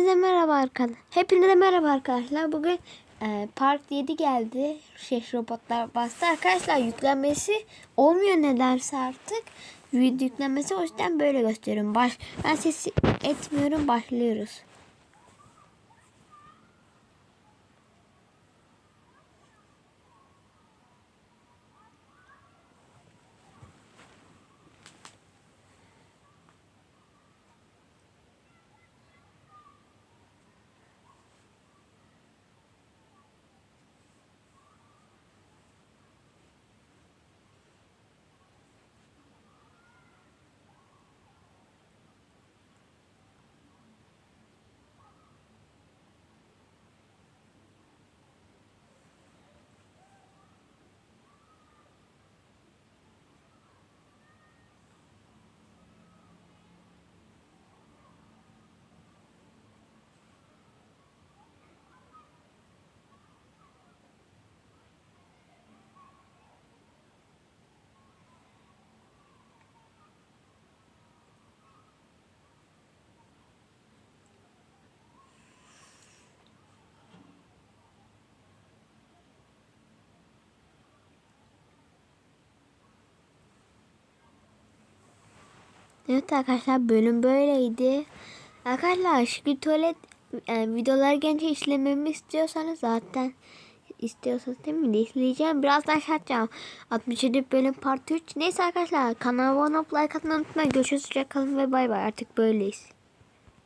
Hepinize merhaba arkadaşlar. Hepinize merhaba arkadaşlar. Bugün e, part 7 geldi. Şey robotlar bastı. Arkadaşlar yüklenmesi olmuyor nedense artık. Video yüklenmesi o yüzden böyle gösteriyorum. Baş, ben sesi etmiyorum. Başlıyoruz. Evet arkadaşlar bölüm böyleydi. Arkadaşlar şu tuvalet e, videoları gence işlememi istiyorsanız zaten istiyorsanız değil mi? İzleyeceğim. Birazdan şey atacağım. 67 bölüm part 3. Neyse arkadaşlar kanalıma abone olup like atmayı unutmayın. Görüşürüz. Hoşçakalın ve bay bay. Artık böyleyiz.